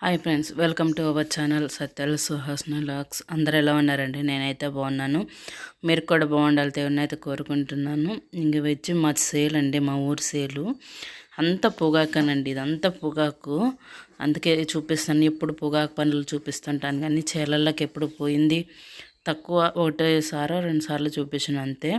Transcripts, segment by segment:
Hi friends welcome to our channel సత్యల్ సుహాస్న లాక్స్ అందరు ఎలా ఉన్నారండి? నేనైతే బాగున్నాను. మీరు కూడా బాగుండాలి దేవుని అయితే కోరుకుంటున్నాను ఇంక వచ్చి మా సేల్ అండి మా ఊరు సేలు అంత పొగాకనండి ఇదంతా పొగాకు. అందుకే చూపిస్తాను ఎప్పుడు పొగాకు పనులు చూపిస్తుంటాను కానీ చేలల్లోకి ఎప్పుడు పోయింది? తక్కువ ఒకటేసారో రెండు సార్లు చూపించిన అంతే.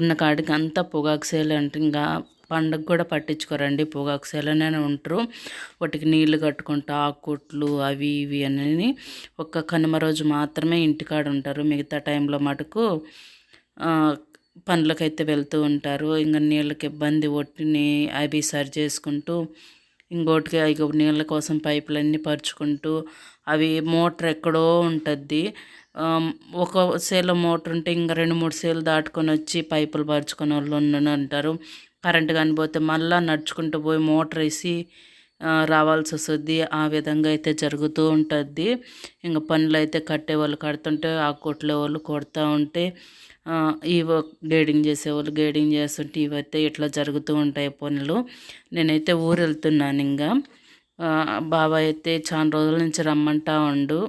ఉన్న కాడికి అంతా పొగాకు సేల్ అంటే ఇంకా పండుగ కూడా పట్టించుకోరండి. పొగాకు సేలనే ఉంటారు. వాటికి నీళ్ళు కట్టుకుంటా ఆకుట్లు అవి ఇవి అని ఒక్క కనుమ రోజు మాత్రమే ఇంటికాడ ఉంటారు. మిగతా టైంలో మటుకు పనులకైతే వెళ్తూ ఉంటారు. ఇంకా నీళ్ళకి ఇబ్బంది ఒట్టిని అవి సరి చేసుకుంటూ ఇంకోటికి ఇక నీళ్ళ కోసం పైపులన్నీ పరుచుకుంటూ అవి మోటార్ ఎక్కడో ఉంటుంది ఒక సేల మోటార్ ఉంటే ఇంకా రెండు మూడు సేలు దాటుకొని వచ్చి పైపులు పరుచుకునే వాళ్ళు ఉన్న- ఉంటారు కరెంటు కానీ పోతే మళ్ళీ నడుచుకుంటూ పోయి మోటార్ వేసి రావాల్సి వస్తుంది. ఆ విధంగా అయితే జరుగుతూ ఉంటుంది. ఇంకా పనులు అయితే కట్టే వాళ్ళు కడుతుంటే ఆ కొట్లే వాళ్ళు కొడుతూ ఉంటే ఈ ఇవి గేడింగ్ చేసేవాళ్ళు గేడింగ్ చేస్తుంటే ఇవైతే ఇట్లా జరుగుతూ ఉంటాయి పనులు. నేనైతే ఊరు వెళ్తున్నాను ఇంకా. ఆ, బాబాయ్ అయితే చాలా రోజుల నుంచి రమ్మంటా ఉండు.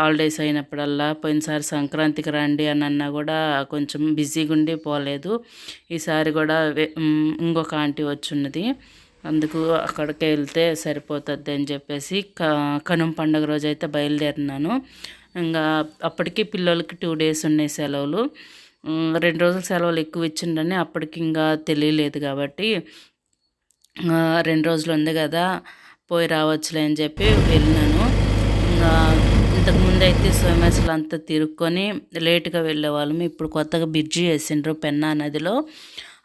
హాలిడేస్ అయినప్పుడల్లా పోయినసారి సంక్రాంతికి రండి అని అన్నా కూడా కొంచెం బిజీగా ఉండి పోలేదు. ఈసారి కూడా ఇంకొక ఆంటీ వచ్చున్నది. అందుకు అక్కడికి వెళ్తే సరిపోతుంది అని చెప్పేసి క కనుమ పండుగ రోజు అయితే బయలుదేరినాను. ఇంకా అప్పటికి పిల్లలకి టూ డేస్ ఉన్నాయి సెలవులు. రెండు రోజులు సెలవులు ఎక్కువ ఇచ్చిండని అప్పటికి ఇంకా తెలియలేదు కాబట్టి రెండు రోజులు ఉంది కదా పోయి రావచ్చులే అని చెప్పి వెళ్ళినాను. ఇంతకుముందు అయితే స్విమ్మర్స్లు అంతా తిరుక్కొని లేటుగా వెళ్ళేవాళ్ళం ఇప్పుడు కొత్తగా బ్రిడ్జి వేసిండ్రు పెన్నా నదిలో.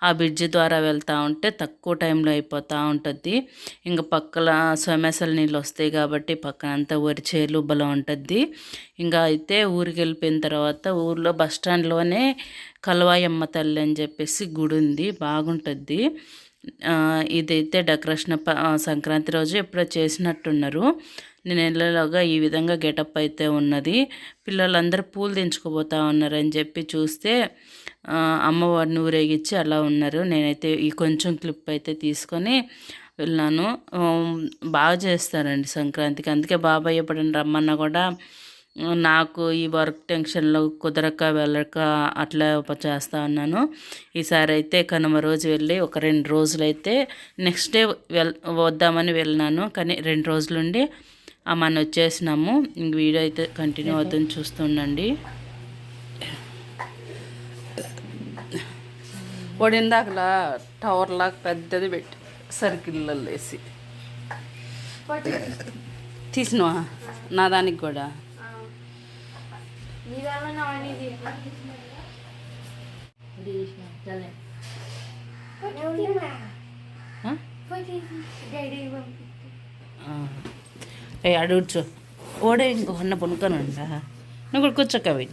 ఆ బ్రిడ్జి ద్వారా వెళ్తూ ఉంటే తక్కువ టైంలో అయిపోతూ ఉంటుంది. ఇంకా పక్కల స్విమ్మర్స్ల నీళ్ళు వస్తాయి కాబట్టి పక్కన అంతా వరి చేలు బలం ఉంటుంది. ఇంకా అయితే ఊరికి వెళ్ళిపోయిన తర్వాత ఊర్లో బస్ స్టాండ్లోనే కలవాయమ్మ తల్లి అని చెప్పేసి గుడి ఉంది. బాగుంటుంది. ఇదైతే డెకరేషన్ ప- సంక్రాంతి రోజు ఎప్పుడో చేసినట్టున్నారు. నేను వెళ్ళలోగా ఈ విధంగా గెటప్ అయితే ఉన్నది. పిల్లలందరూ పూలు దించుకుపోతా ఉన్నారని చెప్పి చూస్తే అమ్మవారిని ఊరేగించి అలా ఉన్నారు. నేనైతే ఈ కొంచెం క్లిప్ అయితే తీసుకొని వెళ్ళాను. బాగా చేస్తారండి సంక్రాంతికి. అందుకే బాబాయ్ ఎప్పుడైనా రమ్మన్నా కూడా నాకు ఈ వర్క్ టెన్షన్లో కుదరక వెళ్ళక అట్లా చేస్తా ఉన్నాను ఈసారి అయితే కనుమ రోజు వెళ్ళి ఒక రెండు రోజులైతే నెక్స్ట్ డే వెల్ వద్దామని వెళ్ళినాను. కానీ రెండు రోజులుండి మన వచ్చేసినాము. ఇంక వీడియో అయితే కంటిన్యూ అవుతుంది చూస్తుండండి. వాడు ఇందాకలా టవర్ లాగా పెద్దది పెట్టి సర్కిల్లో వేసి. తీసినవా? నా దానికి కూడా? ఆ? ఆ. ఏ అడుగుచు ఓడే ఇంకొన్న పొనుకొనుండా నువ్వు కూడా కూర్చోకవి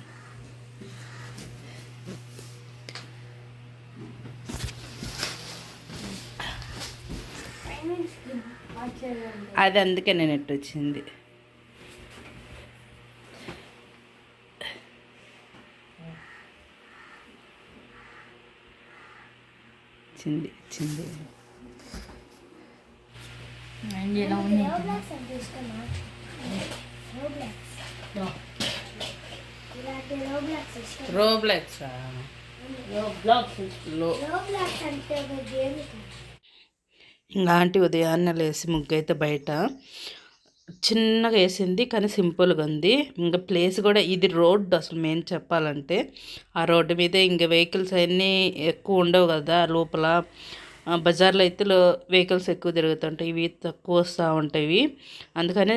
అది అందుకే నేను ఎట్టు వచ్చింది. చింది చింది రోబ్లెక్స్లో ఇంకా ఆంటీ ఉదయాన్నే లేసి ముగ్గు అయితే బయట. చిన్నగా వేసింది కానీ సింపుల్గా ఉంది. ఇంకా ప్లేస్ కూడా ఇది రోడ్ అసలు మెయిన్ చెప్పాలంటే. ఆ రోడ్డు మీద ఇంకా వెహికల్స్ అన్నీ ఎక్కువ ఉండవు కదా లోపల. బజార్లో అయితే వెహికల్స్ ఎక్కువ తిరుగుతుంటాయి. ఇవి తక్కువ వస్తూ ఉంటాయి అందుకనే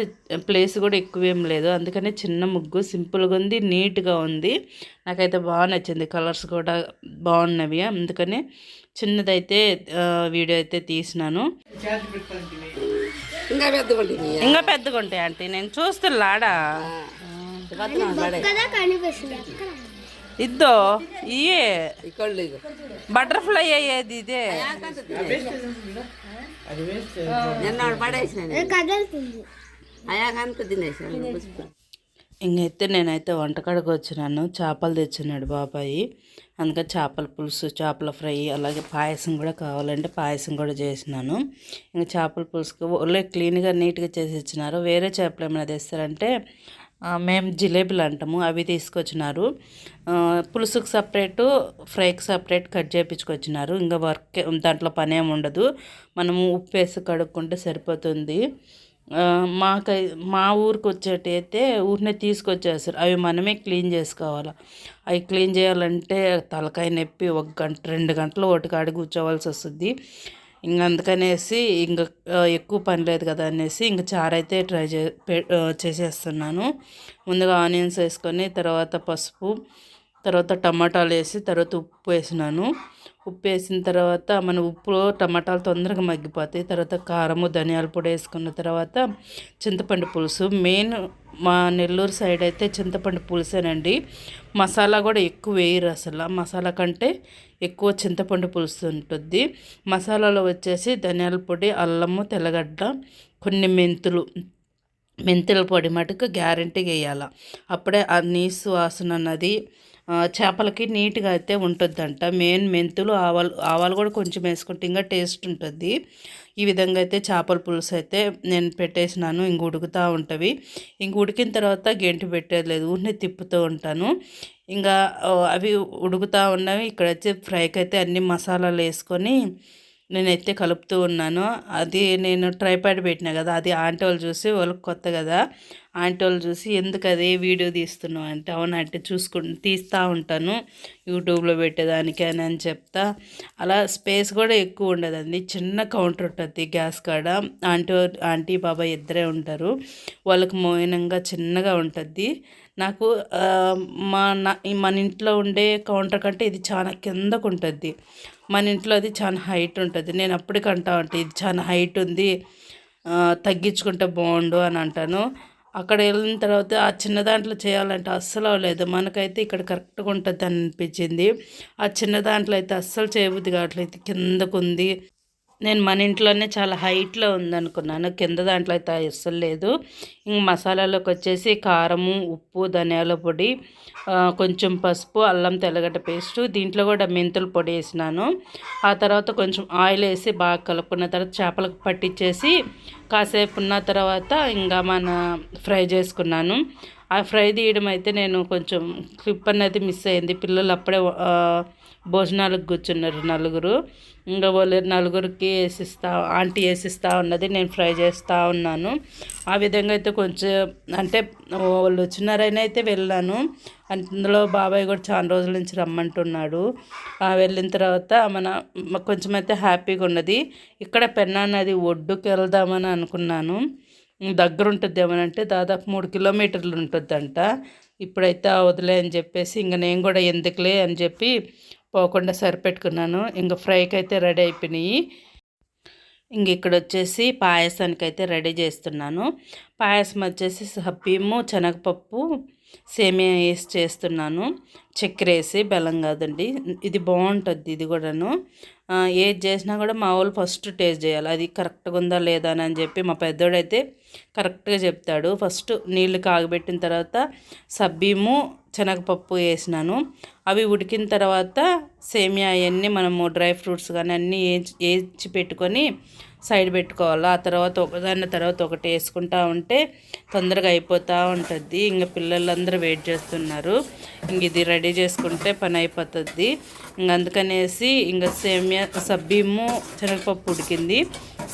ప్లేస్ కూడా ఎక్కువ ఏం లేదు. అందుకనే చిన్న ముగ్గు సింపుల్గా ఉంది నీట్గా ఉంది. నాకైతే బాగా నచ్చింది. కలర్స్ కూడా బాగున్నవి. అందుకనే చిన్నదైతే వీడియో అయితే తీసినాను. ఇంకా పెద్దగుంటుంది ఇంకా పెద్దగా ఉంటాయి ఆంటీ. నేను చూస్తున్నాడా కనిపిస్తుంది. ఇగో. బటర్ఫ్లై అయ్యేది అయాకంతా తినేసాను. ఇంకైతే నేనైతే వంటకాడికి వచ్చినాను. చేపలు తెచ్చినాడు బాబాయి. అందుకని చేపల పులుసు చేపల ఫ్రై అలాగే పాయసం కూడా కావాలంటే పాయసం కూడా చేసినాను. ఇంకా చేపల పులుసుకు ఒళ్ళే క్లీన్గా నీట్గా చేసి ఇచ్చినారు. వేరే చేపలు ఏమైనా తెస్తారంటే మేము జిలేబీలు అంటాము అవి తీసుకొచ్చినారు. పులుసుకు సపరేటు ఫ్రైకి సపరేట్ కట్ చేయించుకొచ్చినారు ఇంకా వర్క్ దాంట్లో పని ఏమి ఉండదు. మనము ఉప్పు వేసి కడుక్కుంటే సరిపోతుంది. మాకై మా ఊరికి వచ్చేటి అయితే ఊరినే తీసుకొచ్చేస్తారు. అవి మనమే క్లీన్ చేసుకోవాలి. అవి క్లీన్ చేయాలంటే తలకాయ నొప్పి ఒక గంట రెండు గంటలు ఒకటి కాడి కూర్చోవాల్సి వస్తుంది. ఇంక అందుకనేసి ఇంక ఎక్కువ పని లేదు కదా అనేసి ఇంక చారైతే ట్రై చే పె- చేసేస్తున్నాను. ముందుగా ఆనియన్స్ వేసుకొని తర్వాత పసుపు తర్వాత టమాటాలు వేసి తర్వాత ఉప్పు వేసినాను. ఉప్పు వేసిన తర్వాత మన ఉప్పులో టమాటాలు తొందరగా మగ్గిపోతాయి. తర్వాత కారము ధనియాల పొడి వేసుకున్న తర్వాత చింతపండు పులుసు. మెయిన్ మా నెల్లూరు సైడ్ అయితే చింతపండు పులుసేనండి. మసాలా కూడా ఎక్కువ వేయరు అసలు. మసాలా కంటే ఎక్కువ చింతపండు పులుసు ఉంటుంది మసాలాలో వచ్చేసి ధనియాల పొడి అల్లము తెల్లగడ్డ కొన్ని మెంతులు మెంతుల పొడి మటుకు గ్యారంటీగా వేయాల. అప్పుడే ఆ నీసు వాసన అన్నది చేపలకి నీట్గా అయితే ఉంటుందంట. మెయిన్ మెంతులు ఆవాలు ఆవాలు కూడా కొంచెం వేసుకుంటే ఇంకా టేస్ట్ ఉంటుంది. ఈ విధంగా అయితే చేపల పులుసు అయితే నేను పెట్టేసినాను. ఇంక ఉడుకుతూ ఉంటవి ఇంక ఉడికిన తర్వాత గెంటి పెట్టేది లేదు ఊరిని తిప్పుతూ ఉంటాను. ఇంకా అవి ఉడుకుతూ ఉన్నవి ఇక్కడ వచ్చి ఫ్రైకి అయితే అన్ని మసాలాలు వేసుకొని నేనైతే కలుపుతూ ఉన్నాను. అది నేను ట్రైపాడ్ పెట్టినా కదా అది ఆంటీ వాళ్ళు చూసి వాళ్ళకి కొత్త కదా. ఆంటీ వాళ్ళు చూసి ఎందుకు అదే వీడియో తీస్తున్నావు అంటే అవునా అంటే చూసుకు తీస్తూ ఉంటాను యూట్యూబ్లో పెట్టేదానికి అని అని చెప్తా. అలా స్పేస్ కూడా ఎక్కువ ఉండదండి. చిన్న కౌంటర్ ఉంటుంది గ్యాస్ కాడ. ఆంటీ ఆంటీ బాబాయ్ ఇద్దరే ఉంటారు. వాళ్ళకి మౌనంగా చిన్నగా ఉంటుంది. నాకు మా నా మన ఇంట్లో ఉండే కౌంటర్ కంటే ఇది చాలా కిందకు ఉంటుంది. మన ఇంట్లో అది చాలా హైట్ ఉంటుంది. నేను అప్పటికంటా ఉంటే ఇది చాలా హైట్ ఉంది. తగ్గించుకుంటే బాగుండు అని అంటాను. అక్కడ వెళ్ళిన తర్వాత ఆ చిన్న దాంట్లో చేయాలంటే అస్సలు అవ్వలేదు. మనకైతే ఇక్కడ కరెక్ట్గా ఉంటుంది అనిపించింది. ఆ చిన్న దాంట్లో అయితే అస్సలు చేయబుద్ధి కావట్లేదు. కిందకు ఉంది నేను మన ఇంట్లోనే చాలా హైట్లో ఉందనుకున్నాను. కింద దాంట్లో అయితే అస్సలు లేదు. ఇంక మసాలాలోకి వచ్చేసి కారము ఉప్పు ధనియాల పొడి కొంచెం పసుపు అల్లం తెల్లగడ్డ పేస్టు దీంట్లో కూడా మెంతుల పొడి వేసినాను. ఆ తర్వాత కొంచెం ఆయిల్ వేసి బాగా కలుపుకున్న తర్వాత చేపలకు పట్టించేసి కాసేపు ఉన్న తర్వాత ఇంకా మన ఫ్రై చేసుకున్నాను. ఆ ఫ్రై తీయడం అయితే నేను కొంచెం క్లిప్ అనేది మిస్ అయింది. పిల్లలు అప్పుడే భోజనాలకు కూర్చున్నారు నలుగురు. ఇంకా వాళ్ళు నలుగురికి వేసిస్తా ఆంటీ వేసిస్తా ఉన్నది నేను ఫ్రై చేస్తూ ఉన్నాను. ఆ విధంగా అయితే కొంచెం అంటే వాళ్ళు వచ్చినారైనా అయితే వెళ్ళాను. అందులో బాబాయ్ కూడా చాలా రోజుల నుంచి రమ్మంటున్నాడు. వెళ్ళిన తర్వాత మన కొంచెం అయితే హ్యాపీగా ఉన్నది. ఇక్కడ పెన్నా నది ఒడ్డుకి వెళ్దామని అనుకున్నాను. దగ్గర ఉంటుంది ఏమనంటే దాదాపు మూడు కిలోమీటర్లు ఉంటుందంట. ఇప్పుడైతే వదిలే అని చెప్పేసి ఇంకా నేను కూడా ఎందుకులే అని చెప్పి పోకుండా సరిపెట్టుకున్నాను. ఇంకా ఫ్రైకి అయితే రెడీ అయిపోయినాయి. ఇంక ఇక్కడ వచ్చేసి పాయసానికి అయితే రెడీ చేస్తున్నాను. పాయసం వచ్చేసి సబ్బీము శనగపప్పు సేమియా వేసి చేస్తున్నాను. చక్కెర వేసి బెల్లం కాదండి. ఇది బాగుంటుంది ఇది కూడాను. ఏది చేసినా కూడా మా వాళ్ళు ఫస్ట్ టేస్ట్ చేయాలి. అది కరెక్ట్గా ఉందా లేదా అని చెప్పి మా పెద్దోడైతే కరెక్ట్గా చెప్తాడు. ఫస్ట్ నీళ్ళు కాగబెట్టిన తర్వాత సబ్బీము శనగపప్పు వేసినాను. అవి ఉడికిన తర్వాత సేమియా అవన్నీ మనము డ్రై ఫ్రూట్స్ కానీ అన్నీ వేచి వేయించి పెట్టుకొని సైడ్ పెట్టుకోవాలి ఆ తర్వాత ఒకదాని తర్వాత ఒకటి వేసుకుంటా ఉంటే తొందరగా అయిపోతూ ఉంటుంది. ఇంకా పిల్లలందరూ వెయిట్ చేస్తున్నారు. ఇంక ఇది రెడీ చేసుకుంటే పని అయిపోతుంది. ఇంక అందుకనేసి ఇంకా సేమియా సబ్బీము శనగపప్పు ఉడికింది.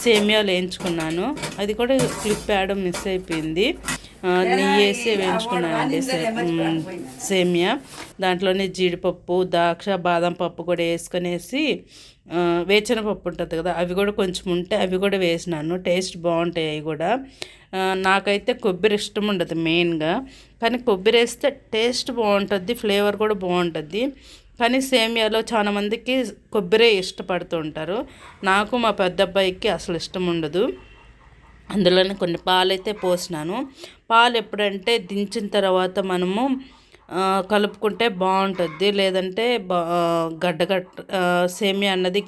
సేమియాలు వేయించుకున్నాను. అది కూడా క్లిప్ వేయడం మిస్ అయిపోయింది. నెయ్యి వేసి వేయించుకున్నానండి సేమియా. దాంట్లోనే జీడిపప్పు ద్రాక్ష బాదం పప్పు కూడా వేసుకొనేసి వేచిన పప్పు ఉంటుంది కదా అవి కూడా కొంచెం ఉంటే అవి కూడా వేసినాను. టేస్ట్ బాగుంటాయి అవి కూడా. నాకైతే కొబ్బరి ఇష్టం ఉండదు మెయిన్గా. కానీ కొబ్బరి వేస్తే టేస్ట్ బాగుంటుంది ఫ్లేవర్ కూడా బాగుంటుంది. కానీ సేమియాలో చాలా మందికి కొబ్బరే ఇష్టపడుతూ ఉంటారు. నాకు మా పెద్ద అబ్బాయికి అసలు ఇష్టం ఉండదు. అందులోనే కొన్ని పాలైతే పోసినాను. పాలు ఎప్పుడంటే దించిన తర్వాత మనము కలుపుకుంటే బాగుంటుంది. లేదంటే బా గడ్డగట్ సేమియా అన్నది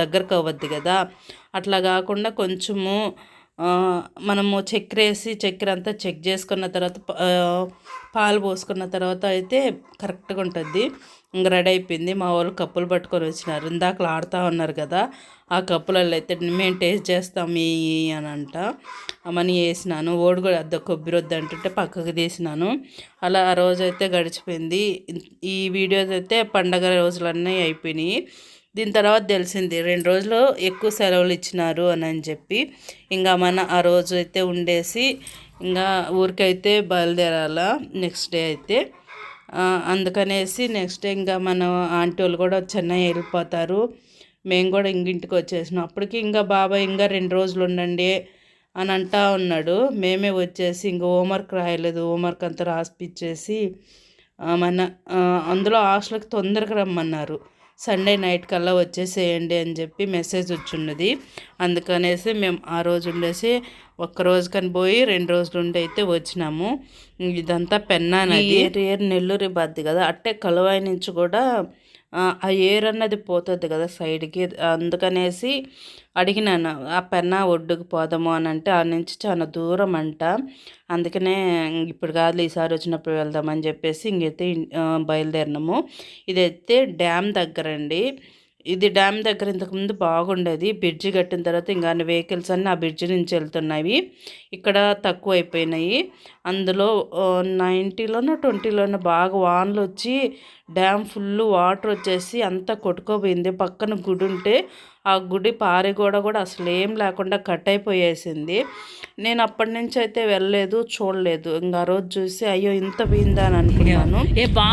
దగ్గరకు అవ్వద్ది కదా. అట్లా కాకుండా కొంచెము మనము చక్కెర వేసి చక్కెర అంతా చెక్ చేసుకున్న తర్వాత పాలు పోసుకున్న తర్వాత అయితే కరెక్ట్గా ఉంటుంది. ఇంకా రెడీ అయిపోయింది. మా వాళ్ళు కప్పులు పట్టుకొని వచ్చినారు. ఇందాకలు ఆడుతూ ఉన్నారు కదా ఆ కప్పులలో అయితే మేము టేస్ట్ చేస్తాం ఈ అని అంట. మనీ వేసినాను. ఓడి కూడా అద్ద కొబ్బరి వద్ద అంటుంటే పక్కకు తీసినాను. అలా ఆ రోజైతే గడిచిపోయింది. ఈ వీడియోస్ అయితే పండగ రోజులన్నీ అయిపోయినాయి. దీని తర్వాత తెలిసింది రెండు రోజులు ఎక్కువ సెలవులు ఇచ్చినారు అని అని చెప్పి. ఇంకా మన ఆ రోజు అయితే ఉండేసి ఇంకా ఊరికైతే బయలుదేరాల నెక్స్ట్ డే అయితే. అందుకనేసి నెక్స్ట్ డే ఇంకా మన ఆంటీ వాళ్ళు కూడా చెన్నై వెళ్ళిపోతారు. మేము కూడా ఇంకింటికి వచ్చేసినాం. అప్పటికి ఇంకా బాబాయ్ ఇంకా రెండు రోజులు ఉండండి అని అంటా ఉన్నాడు. మేమే వచ్చేసి ఇంకా హోంవర్క్ రాయలేదు హోంవర్క్ అంతా రాసిపిచ్చేసి మన అందులో హాస్టల్కి తొందరగా రమ్మన్నారు. సండే నైట్ కల్లా వచ్చేసేయండి అని చెప్పి మెసేజ్ వచ్చిన్నది అందుకనేసి మేము ఆ రోజు ఉండేసి ఒక్క రోజు కని పోయి రెండు రోజులు ఉండి అయితే వచ్చినాము. ఇదంతా పెన్నా నది నెల్లూరి బద్ది కదా. అట్టే కలువాయి నుంచి కూడా ఆ, ఆ ఏర్ అన్నది పోతుంది కదా సైడ్కి. అందుకనేసి అడిగినాను ఆ పెన్నా ఒడ్డుకు పోదాము అని అంటే ఆ నుంచి చాలా దూరం అంట. అందుకనే ఇప్పుడు కాదు ఈసారి వచ్చినప్పుడు వెళ్దామని చెప్పేసి ఇంకైతే బయలుదేరినాము. ఇదైతే డ్యామ్ దగ్గర అండి. ఇది డ్యామ్ దగ్గర ఇంతకుముందు బాగుండేది. బ్రిడ్జి కట్టిన తర్వాత ఇంకా వెహికల్స్ అన్నీ ఆ బ్రిడ్జి నుంచి వెళ్తున్నాయి. ఇక్కడ తక్కువ అయిపోయినాయి. అందులో నైంటీలోనో ట్వంటీలోనో బాగా వాన్లు వచ్చి డ్యామ్ ఫుల్ వాటర్ వచ్చేసి అంతా కొట్టుకోపోయింది. పక్కన గుడి ఉంటే ఆ గుడి పారిగోడ కూడా అసలు ఏం లేకుండా కట్ అయిపోయేసింది. నేను అప్పటి నుంచి అయితే వెళ్ళలేదు చూడలేదు. ఇంకా ఆ రోజు చూసి అయ్యో ఇంత పోయిందా? అని అనుకున్నాను.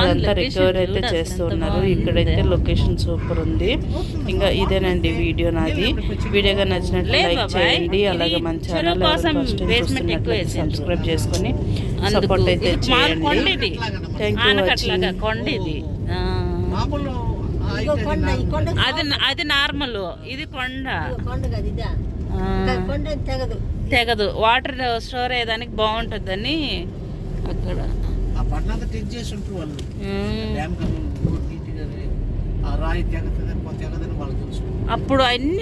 అదంతా రికవర్ అయితే చేస్తున్నారు. ఇక్కడైతే లొకేషన్ సూపర్ ఉంది. ఇంకా ఇదేనండి వీడియో నాది. వీడియోగా నచ్చినట్లు లైక్ చేయండి. అలాగే మన ఛానల్ చూస్తున్నట్లయితే సబ్స్క్రైబ్ చేసుకొని అది అది నార్మల్ ఇది కొండ తెగదు వాటర్ స్టోర్ అయ్యేదానికి బాగుంటుందని అక్కడ అప్పుడు అన్ని